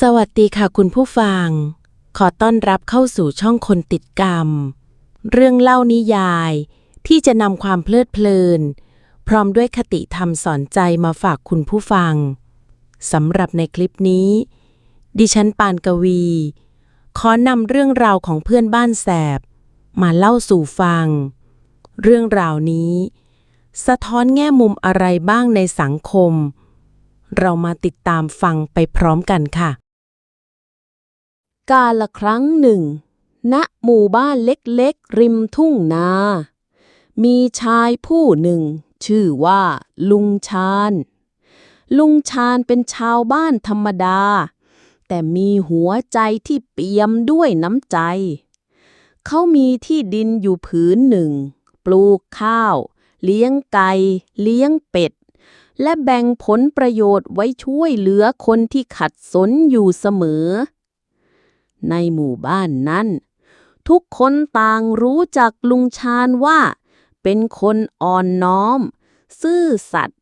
สวัสดีค่ะคุณผู้ฟัง ขอต้อนรับเข้าสู่ช่องคนติดกรรม เรื่องเล่านิยายที่จะนำความเพลิดเพลิน พร้อมด้วยคติธรรมสอนใจมาฝากคุณผู้ฟังสำหรับในคลิปนี้ ดิฉันปานกวี ขอนำเรื่องราวของเพื่อนบ้านแสบ มาเล่าสู่ฟัง เรื่องราวนี้ สะท้อนแง่มุมอะไรบ้างในสังคมเรามาติดตามฟังไปพร้อมกันค่ะ กาละครั้งหนึ่ง ณ หมู่บ้านเล็กๆ ริมทุ่งนา มีชายผู้หนึ่ง ชื่อว่า ลุงชาญ ลุงชาญเป็นชาวบ้านธรรมดา แต่มีหัวใจที่เปี่ยมด้วยน้ำใจ เขามีที่ดินอยู่ผืนหนึ่ง ปลูกข้าว เลี้ยงไก่ เลี้ยงเป็ด และแบ่งผลประโยชน์ไว้ช่วยเหลือคนที่ขัดสนอยู่เสมอ ในหมู่บ้านนั้น ทุกคนต่างรู้จักลุงชาญว่า เป็นคนอ่อนน้อม ซื่อสัตย์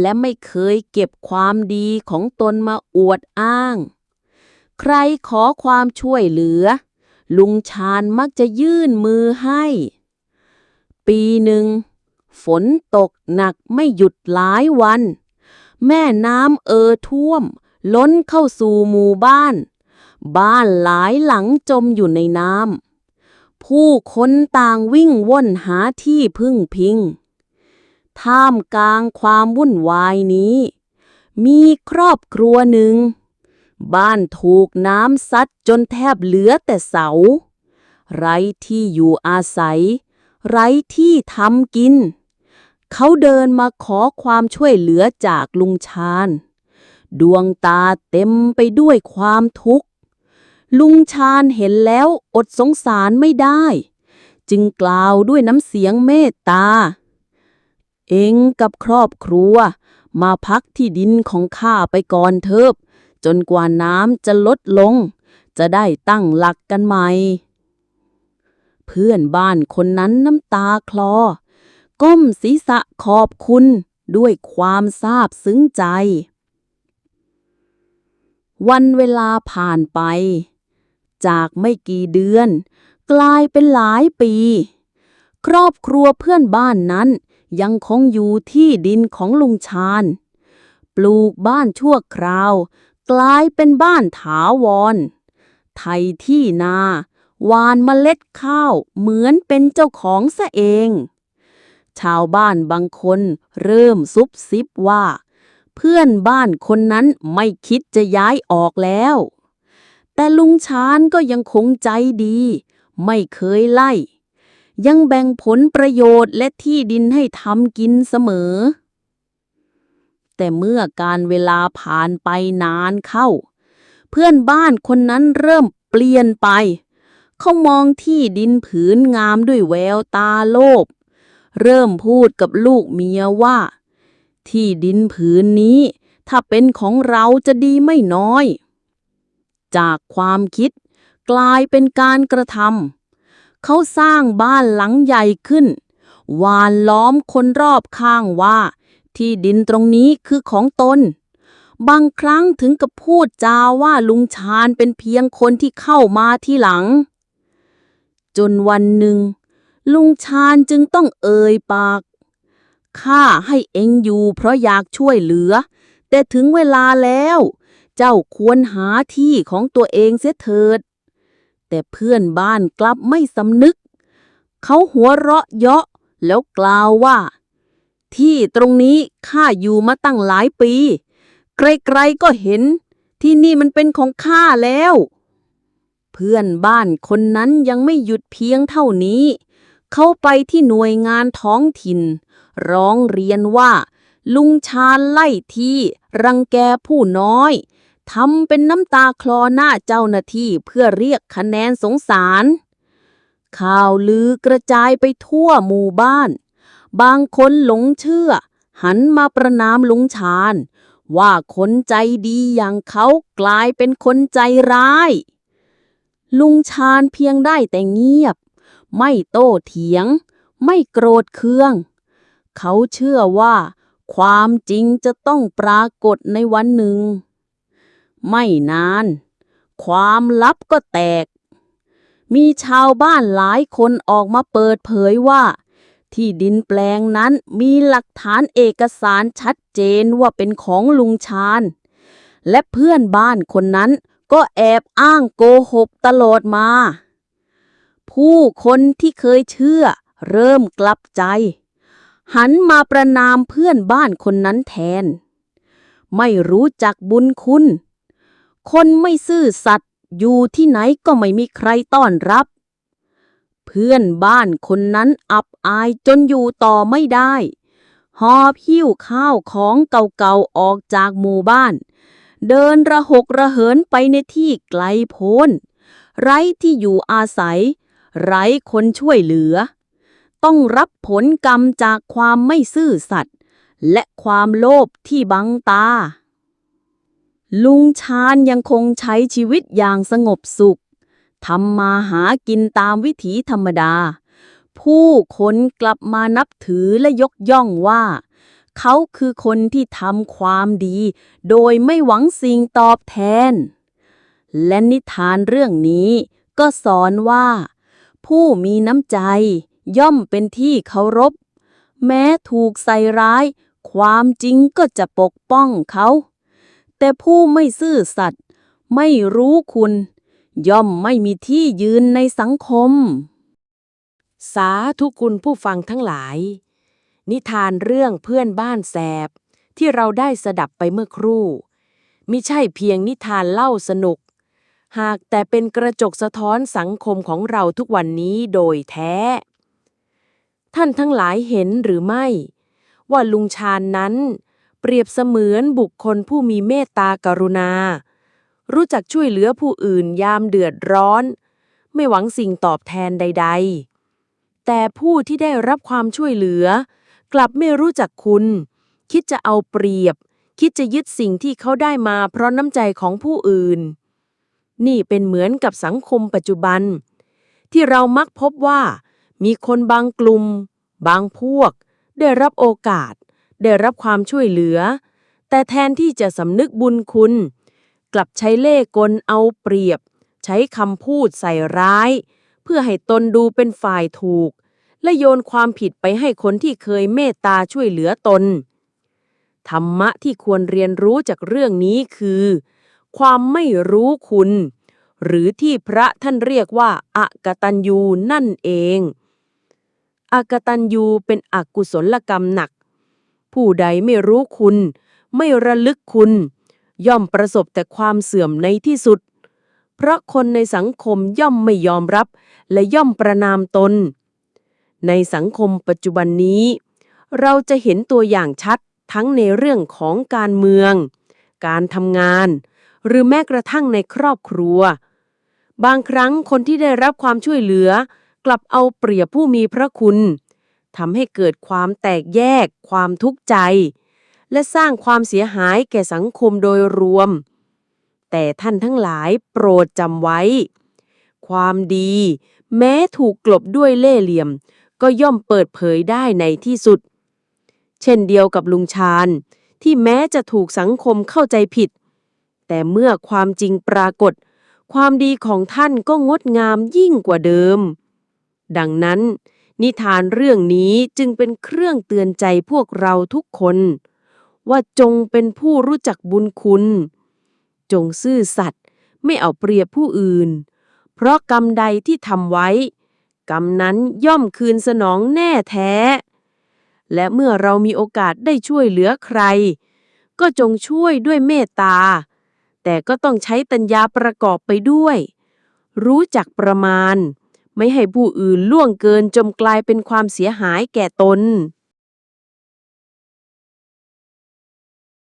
และไม่เคยเก็บความดีของตนมาอวดอ้าง ใครขอความช่วยเหลือ ลุงชาญมักจะยื่นมือให้ ปีหนึ่ง ฝนตกหนักไม่หยุดหลายวัน แม่น้ำเอ่อท่วม ล้นเข้าสู่หมู่บ้าน บ้านหลายหลังจมอยู่ในน้ำผู้คนต่างวิ่งว่อนหาที่พึ่งพิง ท่ามกลางความวุ่นวายนี้ มีครอบครัวหนึ่ง บ้านถูกน้ำซัดจนแทบเหลือแต่เสา ไร้ที่อยู่อาศัย ไร้ที่ทำกิน เขาเดินมาขอความช่วยเหลือจากลุงชาญดวงตาเต็มไปด้วยความทุกข์ ลุงชาญเห็นแล้วอดสงสารไม่ได้ จึงกล่าวด้วยน้ำเสียงเมตตา เองกับครอบครัว มาพักที่ดินของข้าไปก่อนเถิบจนกว่าน้ำจะลดลง จะได้ตั้งหลักกันใหม่ เพื่อนบ้านคนนั้นน้ำตาคลอ ก้มศีรษะขอบคุณด้วยความซาบซึ้งใจ วันเวลาผ่านไป จากไม่กี่เดือน กลายเป็นหลายปี ครอบครัวเพื่อนบ้านนั้น ยังคงอยู่ที่ดินของลุงชาญ ปลูกบ้านชั่วคราว กลายเป็นบ้านถาวร ไทยที่นาหวานเมล็ดข้าวเหมือนเป็นเจ้าของซะเอง ชาวบ้านบางคนเริ่มซุบซิบว่า เพื่อนบ้านคนนั้นไม่คิดจะย้ายออกแล้ว แต่ลุงชาญก็ยังคงใจดี ไม่เคยไล่ ยังแบ่งผลประโยชน์และที่ดินให้ทำกินเสมอ แต่เมื่อการเวลาผ่านไปนานเข้า เพื่อนบ้านคนนั้นเริ่มเปลี่ยนไป เขามองที่ดินผืนงามด้วยแววตาโลภเริ่มพูดกับลูกเมียว่า ที่ดินผืนนี้ ถ้าเป็นของเราจะดีไม่น้อย จากความคิด กลายเป็นการกระทำเขาสร้างบ้านหลังใหญ่ขึ้นหวานล้อมคนรอบข้างว่า ที่ดินตรงนี้คือของตน บางครั้งถึงกับพูดจาว่าลุงชาญเป็นเพียงคนที่เข้ามาที่หลัง จนวันหนึ่ง ลุงชาญจึงต้องเอ่ยปากข้าให้เองอยู่เพราะอยากช่วยเหลือ แต่ถึงเวลาแล้ว เจ้าควรหาที่ของตัวเองเสียเถิด แต่เพื่อนบ้านกลับไม่สำนึก เขาหัวเราะเยาะแล้วกล่าวว่า ที่ตรงนี้ข้าอยู่มาตั้งหลายปีใครๆก็เห็น ที่นี่มันเป็นของข้าแล้ว เพื่อนบ้านคนนั้นยังไม่หยุดเพียงเท่านี้ เขาไปที่หน่วยงานท้องถิ่น ร้องเรียนว่าลุงชาญไล่ที่ รังแกผู้น้อย ทำเป็นน้ำตาคลอหน้าเจ้าหน้าที่เพื่อเรียกคะแนนสงสาร ข่าวลือกระจายไปทั่วหมู่บ้าน บางคนหลงเชื่อ หันมาประนามลุงชาญ ว่าคนใจดีอย่างเขากลายเป็นคนใจร้าย ลุงชาญเพียงได้แต่เงียบ ไม่โต้เถียง ไม่โกรธเคือง เขาเชื่อว่าความจริงจะต้องปรากฏในวันหนึ่ง ไม่นาน ความลับก็แตก มีชาวบ้านหลายคนออกมาเปิดเผยว่า ที่ดินแปลงนั้นมีหลักฐานเอกสารชัดเจนว่าเป็นของลุงชาญ และเพื่อนบ้านคนนั้นก็แอบอ้างโกหกตลอดมา ผู้คนที่เคยเชื่อเริ่มกลับใจ หันมาประนามเพื่อนบ้านคนนั้นแทน ไม่รู้จักบุญคุณ คนไม่ซื่อสัตย์อยู่ที่ไหนก็ไม่มีใครต้อนรับ เพื่อนบ้านคนนั้นอับอายจนอยู่ต่อไม่ได้ หอบหิ้วข้าวของเก่าๆออกจากหมู่บ้าน เดินระหกระเหินไปในที่ไกลโพ้น ไร้ที่อยู่อาศัย ไร้คนช่วยเหลือ ต้องรับผลกรรมจากความไม่ซื่อสัตย์และความโลภที่บังตา ลุงชาญยังคงใช้ชีวิตอย่างสงบสุขทำมาหากินตามวิถีธรรมดา ผู้คนกลับมานับถือและยกย่องว่า เขาคือคนที่ทำความดี โดยไม่หวังสิ่งตอบแทน และนิทานเรื่องนี้ก็สอนว่า ผู้มีน้ำใจย่อมเป็นที่เคารพ แม้ถูกใส่ร้าย ความจริงก็จะปกป้องเขา แต่ผู้ไม่ซื่อสัตย์ไม่รู้คุณ ย่อมไม่มีที่ยืนในสังคม สาธุคุณผู้ฟังทั้งหลาย นิทานเรื่องเพื่อนบ้านแสบ ที่เราได้สดับไปเมื่อครู่มิใช่เพียงนิทานเล่าสนุก หากแต่เป็นกระจกสะท้อนสังคมของเราทุกวันนี้โดยแท้ ท่านทั้งหลายเห็นหรือไม่ ว่าลุงชาญนั้น เปรียบเสมือนบุคคลผู้มีเมตตากรุณา รู้จักช่วยเหลือผู้อื่นยามเดือดร้อน ไม่หวังสิ่งตอบแทนใด ๆ แต่ผู้ที่ได้รับความช่วยเหลือ กลับไม่รู้จักคุณ คิดจะเอาเปรียบ คิดจะยึดสิ่งที่เขาได้มาเพราะน้ำใจของผู้อื่น นี่เป็นเหมือนกับสังคมปัจจุบัน ที่เรามักพบว่า มีคนบางกลุ่ม บางพวก ได้รับโอกาส ได้รับความช่วยเหลือ แต่แทนที่จะสำนึกบุญคุณ กลับใช้เล่ห์กลเอาเปรียบ ใช้คำพูดใส่ร้าย เพื่อให้ตนดูเป็นฝ่ายถูก และโยนความผิดไปให้คนที่เคยเมตตาช่วยเหลือตน ธรรมะที่ควรเรียนรู้จากเรื่องนี้คือ ความไม่รู้คุณ หรือที่พระท่านเรียกว่าอากตัญญูนั่นเองอากตัญญูเป็นอกุศลกรรมหนัก ผู้ใดไม่รู้คุณ ไม่ระลึกคุณ ย่อมประสบแต่ความเสื่อมในที่สุด เพราะคนในสังคมย่อมไม่ยอมรับ และย่อมประนามตน ในสังคมปัจจุบันนี้ เราจะเห็นตัวอย่างชัดทั้งในเรื่องของการเมือง การทำงาน หรือแม้กระทั่งในครอบครัว บางครั้งคนที่ได้รับความช่วยเหลือ กลับเอาเปรียบผู้มีพระคุณ ทำให้เกิดความแตกแยก ความทุกข์ใจ และสร้างความเสียหายแก่สังคมโดยรวม แต่ท่านทั้งหลายโปรดจำไว้ ความดี แม้ถูกกลบด้วยเล่เหลี่ยม ก็ย่อมเปิดเผยได้ในที่สุด เช่นเดียวกับลุงชาญ ที่แม้จะถูกสังคมเข้าใจผิด แต่เมื่อความจริงปรากฏ ความดีของท่านก็งดงามยิ่งกว่าเดิม ดังนั้น นิทานเรื่องนี้จึงเป็นเครื่องเตือนใจพวกเราทุกคน ว่าจงเป็นผู้รู้จักบุญคุณ จงซื่อสัตย์ไม่เอาเปรียบผู้อื่น เพราะกรรมใดที่ทำไว้ กรรมนั้นย่อมคืนสนองแน่แท้ และเมื่อเรามีโอกาสได้ช่วยเหลือใคร ก็จงช่วยด้วยเมตตา แต่ก็ต้องใช้ตัญญาประกอบไปด้วย รู้จักประมาณ ไม่ให้ผู้อื่นล่วงเกินจนกลายเป็นความเสียหายแก่ตน